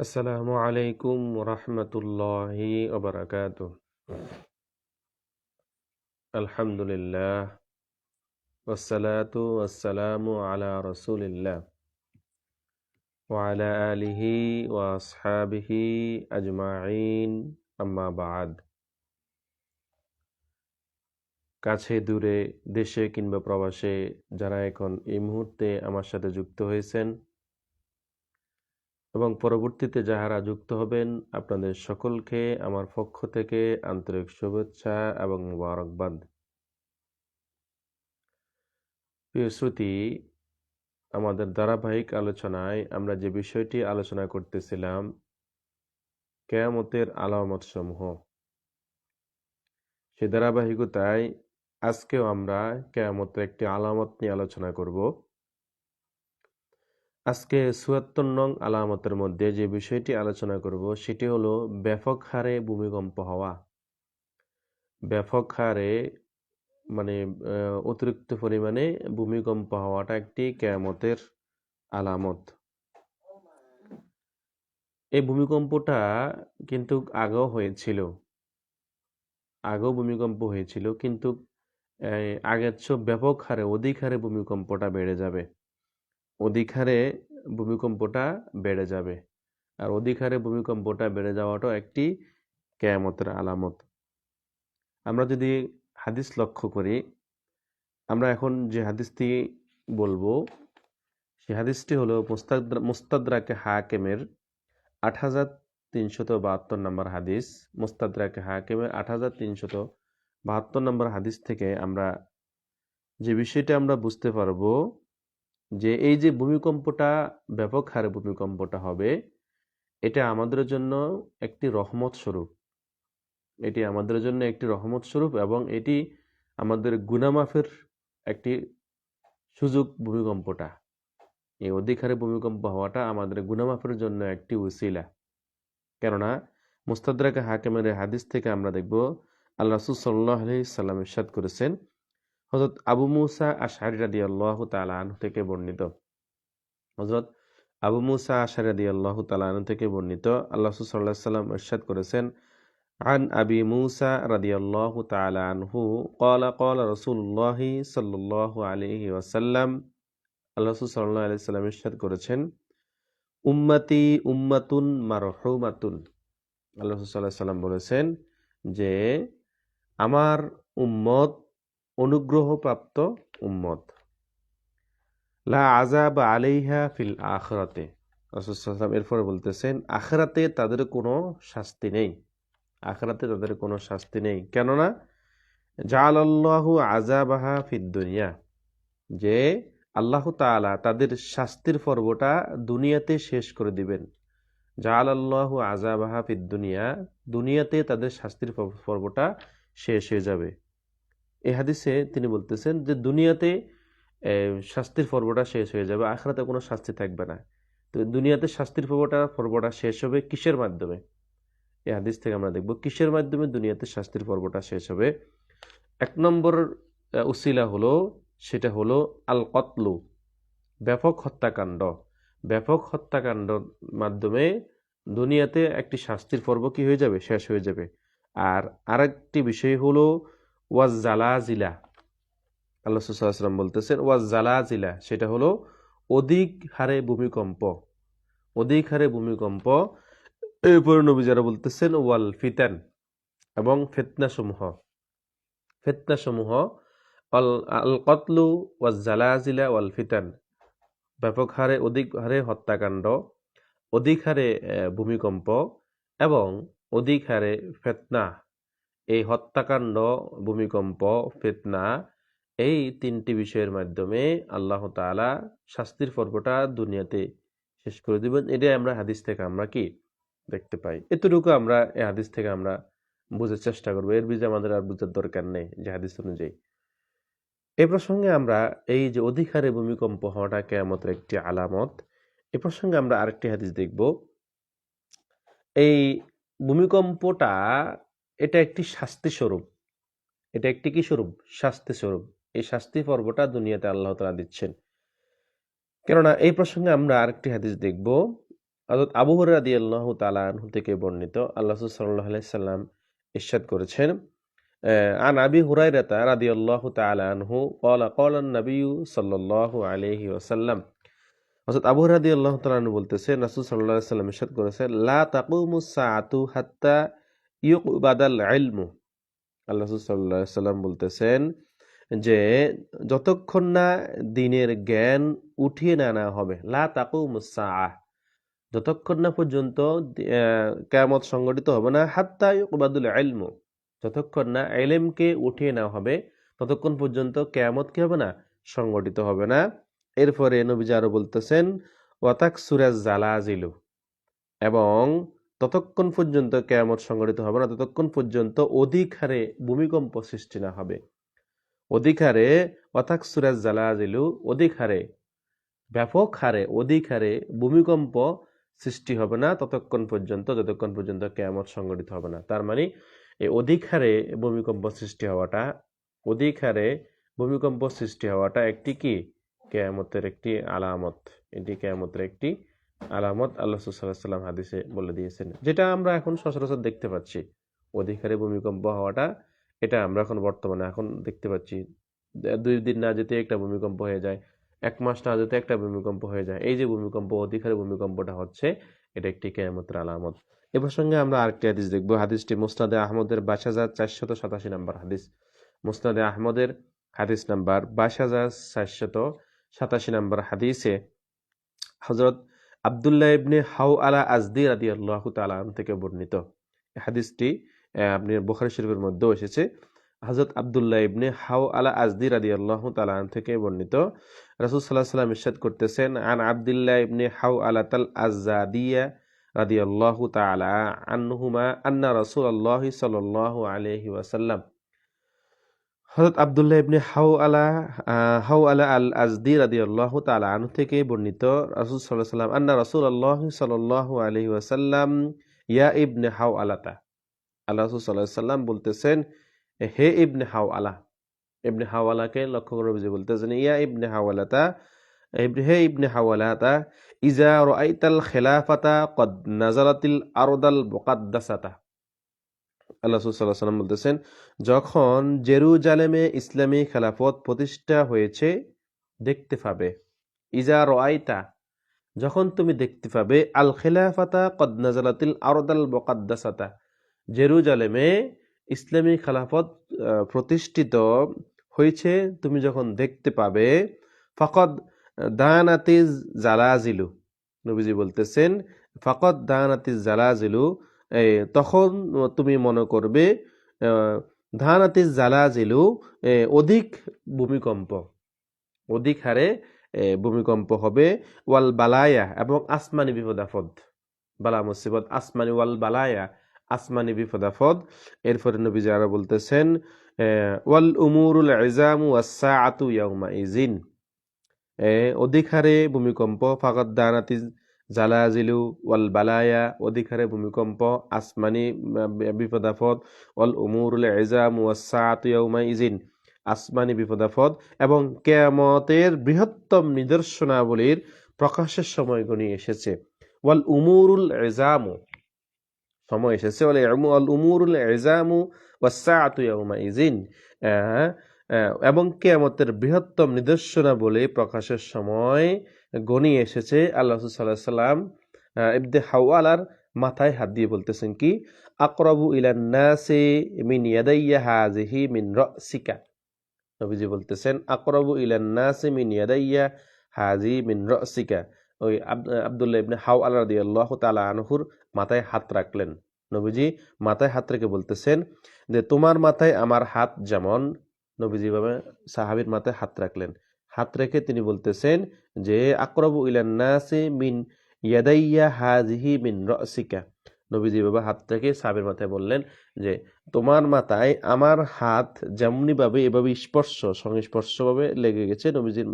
السلام عليكم ورحمة الله وبركاته الحمد لله والصلاة والسلام على رسول الله وعلى آله وأصحابه أجمعين أما بعد কাছে, দূরে, দেশে কিংবা প্রবাসে যারা এখন এই মুহূর্তে আমার সাথে যুক্ত হয়েছেন এবং পরবর্তীতে যাহারা যুক্ত হবেন, আপনাদের সকলকে আমার পক্ষ থেকে আন্তরিক শুভেচ্ছা এবং মুবারকবাদ। প্রিয় শ্রুতি, আমাদের ধারাবাহিক আলোচনায় আমরা যে বিষয়টি আলোচনা করতেছিলাম, কেয়ামতের আলামত সমূহ সে ধারাবাহিকতায় আজকেও আমরা কেয়ামতের একটি আলামত নিয়ে আলোচনা করব। আজকে চুয়াত্তর নং আলামতের মধ্যে যে বিষয়টি আলোচনা করব, সেটি হলো ব্যাপক হারে ভূমিকম্প হওয়া। ব্যাপক হারে মানে অতিরিক্ত পরিমাণে ভূমিকম্প হওয়াটা একটি কেয়ামতের আলামত। এই ভূমিকম্পটা কিন্তু আগেও হয়েছিল। আগেও ভূমিকম্প হয়েছিল, কিন্তু আগের চেয়ে ব্যাপক হারে অধিক হারে ভূমিকম্পটা বেড়ে যাবে। অধিক হারে ভূমিকম্পটা বেড়ে যাবে। আর অধিক হারে ভূমিকম্পটা বেড়ে যাওয়াটাও একটি কেয়ামতের আলামত। আমরা যদি হাদিস লক্ষ্য করি, আমরা এখন যে হাদিসটি বলব সে হাদিসটি হলো মুস্তাদ, মুস্তাদরাকে হাকেমের আট হাজার তিনশত বাহাত্তর নম্বর হাদিস। মুস্তাদরাকে হাকেমের আট হাজার তিনশত বাহাত্তর নম্বর হাদিস থেকে আমরা যে বিষয়টা আমরা বুঝতে পারব যে এই যে ভূমিকম্পটা, ব্যাপক হারে ভূমিকম্পটা হবে, এটা আমাদের জন্য একটি রহমত স্বরূপ। এটি আমাদের জন্য একটি রহমত স্বরূপ এবং এটি আমাদের গুনামাফের একটি সুযোগ ভূমিকম্পটা। এই অধিকারে ভূমিকম্প হওয়াটা আমাদের গুনামাফের জন্য একটি উসিলা কেননা মুস্তাদাকে হাকিমের হাদিস থেকে আমরা দেখব আল্লাহ রসুল সাল্লাহ আলি সাল্লাম ইসাদ করেছেন হজরত আবু মুসা আশারি রাদি আল্লাহ তালাহ থেকে বর্ণিত হজরত আবু মুসা আশারি রাদি আল্লাহ তালাহ থেকে বর্ণিত আল্লাহ সাল্লাহ সাল্লাম ইরশাদ করেছেন عن أبي موسى رضي الله تعالى عنه قال قال رسول الله صلى الله عليه وسلم আল্লাহ সাল্লাহ আলি সাল্লাম ইরশাদ করেছেন উম্মাতি উম্মাতুন মারহুমাতুন আল্লাহ সাল্লাহ সাল্লাম বলেছেন যে আমার উম্মত, অনুগ্রহপ্রাপ্ত উম্মত। লা আজাব আলাইহা ফিল আখরাতে। রসুলাম এরপরে বলতেছেন, আখরাতে তাদের কোনো শাস্তি নেই। আখরাতে তাদের কোনো শাস্তি নেই। কেননা জাল আল্লাহু আজাবাহা ফিদ দুনিয়া। যে আল্লাহ তালা তাদের শাস্তির পর্বটা দুনিয়াতে শেষ করে দিবেন। জাল আল্লাহু আজাবাহা ফিদ দুনিয়া, দুনিয়াতে তাদের শাস্তির পর্বটা শেষ হয়ে যাবে। এই হাদিসে তিনি বলতেছেন যে, দুনিয়াতে শাস্তির পর্বটা শেষ হয়ে যাবে আখড়াতে কোনো শাস্তি থাকবে না। তো দুনিয়াতে শাস্তির পর্বটা পর্বটা শেষ হবে কিসের মাধ্যমে? এই হাদিস থেকে আমরা দেখব কিসের মাধ্যমে দুনিয়াতে শাস্তির পর্বটা শেষ হবে। এক নম্বর উসিলা হলো, সেটা হলো আল কতলু ব্যাপক হত্যাকাণ্ড। ব্যাপক হত্যাকাণ্ডর মাধ্যমে দুনিয়াতে একটি শাস্তির পর্ব কি হয়ে যাবে? শেষ হয়ে যাবে। আর আরেকটি বিষয় হলো, ওয়াজ জালাজিলা। আল্লাহ সুসাল্লাম বলতেছেন, ওয়াজ জালাজিলা, সেটা হলো অধিক হারে ভূমিকম্প। অধিক হারে ভূমিকম্প। এরপরে নবী যারা বলতেছেন, ওয়াল ফিতান এবং ফেতনাসমূহ। ফেতনাসমূহ অল আল কতলু, ওয়াজ জালাজিলা, ওয়াল ফিতান। ব্যাপক হারে, অধিক হারে হত্যাকাণ্ড, অধিক হারে ভূমিকম্প এবং অধিক হারে ফেতনা, এই হত্যাকাণ্ড, ভূমিকম্প, ফেতনা, এই তিনটি বিষয়ের মাধ্যমে আল্লাহ তালা শাস্তির পর্বটা দুনিয়াতে শেষ করে দিবেন। এটাই আমরা হাদিস থেকে আমরা কি দেখতে পাই। এতটুকু আমরা এই হাদিস থেকে আমরা বোঝার চেষ্টা করব। এর বীজে আমাদের আর বোঝার দরকার নেই যে হাদিস অনুযায়ী। এ প্রসঙ্গে আমরা এই যে অধিকারে ভূমিকম্প হওয়াটা কেয়ামতের একটি আলামত, এ প্রসঙ্গে আমরা আরেকটি হাদিস দেখব। এই ভূমিকম্পটা এটা একটি শাস্তি স্বরূপ এটা একটি কি স্বরূপ? শাস্তি স্বরূপ এই শাস্তি পর্বটা দুনিয়াতে আল্লাহ তালা দিচ্ছেন। কেননা এই প্রসঙ্গে আমরা আরেকটি হাদিস দেখব। অর্থাৎ আবু আদি আল্লাহ তালু থেকে বর্ণিত। আল্লাহ সাল্লাহ সাল্লাম ইসাদ করেছেন আন আবি হুরাইরাতা রাদি আল্লাহ তালু কলা কলান নবী সাল্লাহ আলহি ওসাল্লাম অর্থাৎ আবু রাদি আল্লাহ তালু বলতেছে নাসুল সাল্লাহ সাল্লাম ইসাদ করেছে, লা তাকুমুসা আতু হাত্তা ইউক আইলমু আল্লাহ সাল্লাহ সাল্লাম বলতেছেন যে, যতক্ষণ না দিনের জ্ঞান উঠিয়ে না হবে, লা তাকুমুসা আহ যতক্ষণ না পর্যন্ত কেয়ামত সংগঠিত হবে না, হাত্তা ইউকবাদুল আইলমু যতক্ষণ না এলেমকে উঠিয়ে নেওয়া হবে, ততক্ষণ পর্যন্ত কেয়ামত কি হবে না? সংগঠিত হবে না। এরপরে নবীজি আরও বলতেছেন, ওয়াতাক সুরাজ জালাজিলু এবং ততক্ষণ পর্যন্ত কেয়ামত সংগঠিত হবে না, ততক্ষণ পর্যন্ত অধিক হারে ভূমিকম্প সৃষ্টি না হবে। অধিক হারে অথাক সুরাজ জালাজিলু অধিক হারে ব্যাপক হারে অধিক হারে ভূমিকম্প সৃষ্টি হবে না, ততক্ষণ পর্যন্ত, যতক্ষণ পর্যন্ত কেয়ামত সংগঠিত হবে না। তার মানে এই অধিক হারে ভূমিকম্প সৃষ্টি হওয়াটা অধিক হারে ভূমিকম্প সৃষ্টি হওয়াটা একটি কি? কেয়ামতের একটি আলামত। এটি কেয়ামতের একটি আলামত। আল্লাহ সাল্লাম হাদিসে বলে দিয়েছেন, যেটা আমরা এখন সচরাচর দেখতে পাচ্ছি। অধিক হারে ভূমিকম্প হওয়াটা, এটা আমরা এখন বর্তমানে এখন দেখতে পাচ্ছি। দুই দিন না যেতে একটা ভূমিকম্প হয়ে যায়, এক মাস না যেতে একটা ভূমিকম্প হয়ে যায়। এই যে ভূমিকম্প অধিক হারে ভূমিকম্পটা হচ্ছে, এটা একটি কেয়ামতের আলামত। এ প্রসঙ্গে আমরা আরেকটি হাদিস দেখব। হাদিসটি মুসনাদে আহমদের বাইশ হাজার চারশত সাতাশি নাম্বার হাদিস। মুসনাদে আহমদের হাদিস নাম্বার বাইশ হাজার চারশত সাতাশি নম্বর হাদিসে হজরত আবদুল্লাহ ইবনে হাউ আলা আজদি রাদি আল্লাহ তালাম থেকে বর্ণিত। হাদিসটি আপনি বুখারী শরীফের মধ্যেও এসেছে। হজরত আবদুল্লাহ ইবনে হাউ আলা আজদি রাদি আল্লাহ তালাম থেকে বর্ণিত। রাসুল সাল্লাহ সাল্লাম ইরশাদ করতেছেন, আন আবদুল্লাহ ইবনে হাউ আলা তাল আজাদিয়া রাদি আল্লাহ তালা আনহুমা আন্না রসুল আল্লাহ সাল্লাহ আলহি ওয়াসাল্লাম। হজরত আবদুল্লাহ ইবনে হাউ আলা আহ, হাউ আলা আল আজদি রাদি আল্লাহ তালা আনহু থেকে বর্ণিত রাসুল সাল্লাহ সাল্লাম আন্না রসুল আল্লাহ সাল্লাহ আলহি ওয়াসাল্লাম ইয়া ইবনে হাউ আলাতা আল্লাহ রসুল সাল্লাহ সাল্লাম বলতেছেন হে ইবনে হাউ আলা ইবনে হাউ আলাকে লক্ষ্য করে বুঝে বলতেছেন ইয়া ইবনে how আলাতা ibn- hey ibn how আলাতা ইজা রাআইতাল খিলাফাতা কদ নাজালাতিল আরদাল মুকাদ্দাসাতা। আল্লাহ সাল্লাহ সাল্লাম বলতেছেন, যখন জেরুজালেমে ইসলামী খেলাফত প্রতিষ্ঠা হয়েছে, দেখতে পাবে। ইজা রাআইতা, যখন তুমি দেখতে পাবে, আল খেলাফাতা কদ নাজালাতিল আরদাল মুকাদ্দাসাতা। জেরুজালেমে ইসলামী খেলাফত প্রতিষ্ঠিত হয়েছে, তুমি যখন দেখতে পাবে, ফকদ দানাতিজ জালাজিলু। নবীজি বলতেছেন, ফকদ দানাতিজ জালাজিলু তখন তুমি মনে করবে আহ, ধানাতিজ জালাজিলু এ, অধিক ভূমিকম্প। অধিক হারে ভূমিকম্প হবে। ওয়াল বালায়া এবং আসমানি বিপদাফদ বালা মুসিবত আসমানি ওয়াল বালায়া আসমানি বিপদাফদ এরপরে নবীজি আরও বলতেছেন ওয়াল উমুরুল ইজামু ওয়াসসাআতু ইয়াউমা ইজিন অধিক হারে ভূমিকম্প ফাকাদ দানাতি জালাজিলু ওয়াল বালায়া অধিক হারে ভূমিকম্প, আসমানি বিপদাফদ ওয়াল উমুরুল ওয়াসসাআতু ইয়াউমা ইজিন আসমানি বিপদাফদ এবং কেয়ামতের বৃহত্তম নিদর্শনাবলীর প্রকাশের সময় গণিয়ে এসেছে। ওয়াল উমুরুল ইজামু, সময় এসেছে। ওয়াল উমুরুল ওয়াসসাআতু ইয়াউমা ইজিন এবং কেয়ামতের বৃহত্তম নিদর্শনাবলী প্রকাশের সময় গণিয়ে এসেছে। আল্লাহ সাল্লাহ সাল্লাম ইবনে হাওয়ালার মাথায় হাত দিয়ে বলতেছেন কি, আকরাবু ইলান নাসি মিন ইয়াদাইয়া হাজিহি মিন রাসিকা। নবীজি বলতেছেন, আকরাবু ইলান নাসি মিন ইয়াদাইয়া হাজি মিন রাসিকা। ওই আব- আব্দুল্লাহ ইবনে হাওয়ালা রাদিয়াল্লাহু তাআলা আনহুর মাথায় হাত রাখলেন। নবীজি মাথায় হাত রেখে বলতেছেন যে, তোমার মাথায় আমার হাত যেমন নবীজি ভাবে সাহাবীর মাথায় হাত রাখলেন। হাত রেখে তিনি বলতেছেন যে, আকরাবু ইলান নাসি মিন ইয়াদাইয়া হাজিহি মিন রাসিকা। নবীজি বাবা হাত রেখে সাবের মাথায় বললেন যে, তোমার মাথায় আমার হাত যেমনি ভাবে এভাবে স্পর্শ, সংস্পর্শভাবে লেগে গেছে নবীজির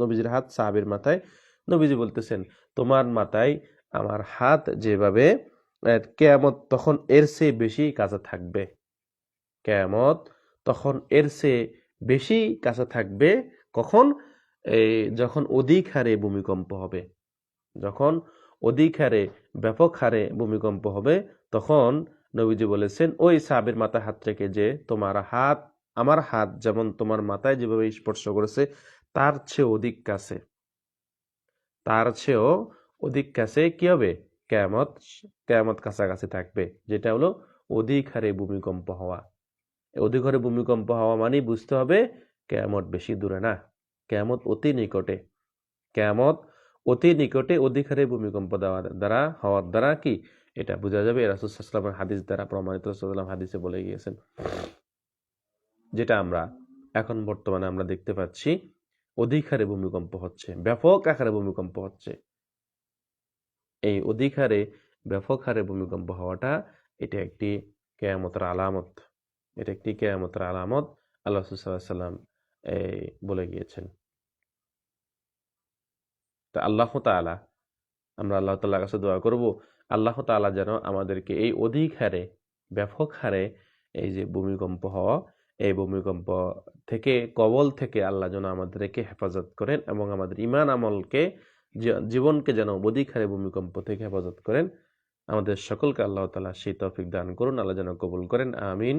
নবীজির হাত সাহাবীর মাথায়। নবীজি বলতেছেন, তোমার মাথায় আমার হাত যেভাবে কেয়ামত তখন এর চেয়ে বেশি কাছে থাকবে। কেয়ামত তখন এর চেয়ে বেশি কাছে থাকবে কখন? যখন অধিক হারে ভূমিকম্প হবে। যখন অধিক হারে, ব্যাপক হারে ভূমিকম্প হবে, তখন নবীজি বলেছেন, ওই সাবের মাথায় হাত রেখে যে তোমার হাত, আমার হাত যেমন তোমার মাথায় যেভাবে স্পর্শ করেছে, তার চেয়ে অধিক কাছে। তার চেয়েও অধিক কাছে কি হবে? কেয়ামত কেয়ামত কাছাকাছি থাকবে, যেটা হলো অধিক হারে ভূমিকম্প হওয়া। অধিক ভূমিকম্প হওয়া মানেই বুঝতে হবে কেয়ামত বেশি দূরে না, কেয়ামত অতি নিকটে। কেয়ামত অতি নিকটে অধিক হারে ভূমিকম্প দেওয়ার দ্বারা, হওয়ার দ্বারা কি? এটা বোঝা যাবে। রাসুসাল্লামের হাদিস দ্বারা প্রমাণিত রাসুসাল্লাম হাদিসে বলে গিয়েছেন। যেটা আমরা এখন বর্তমানে আমরা দেখতে পাচ্ছি, অধিক হারে ভূমিকম্প হচ্ছে, ব্যাপক আকারে ভূমিকম্প হচ্ছে। এই অধিকারে ব্যাপক হারে ভূমিকম্প হওয়াটা এটা একটি কেয়ামতের আলামত। এটা একটি কেয়ামতের আলামত আল্লাহ সাল্লাম এই বলে গিয়েছেন। তা আল্লাহ তাআলা, আমরা আল্লাহ তাআলার কাছে দোয়া করব, আল্লাহ তাআলা যেন আমাদেরকে এই অধিক হারে, ব্যাপক হারে এই যে ভূমিকম্প হওয়া, এই ভূমিকম্প থেকে, কবল থেকে আল্লাহ যেন আমাদেরকে হেফাজত করেন এবং আমাদের ইমান আমলকে জীবনকে যেন অধিক হারে ভূমিকম্প থেকে হেফাজত করেন। আমাদের সকলকে আল্লাহ তাআলা সেই তৌফিক দান করুন, আল্লাহ যেন কবুল করেন, আমিন।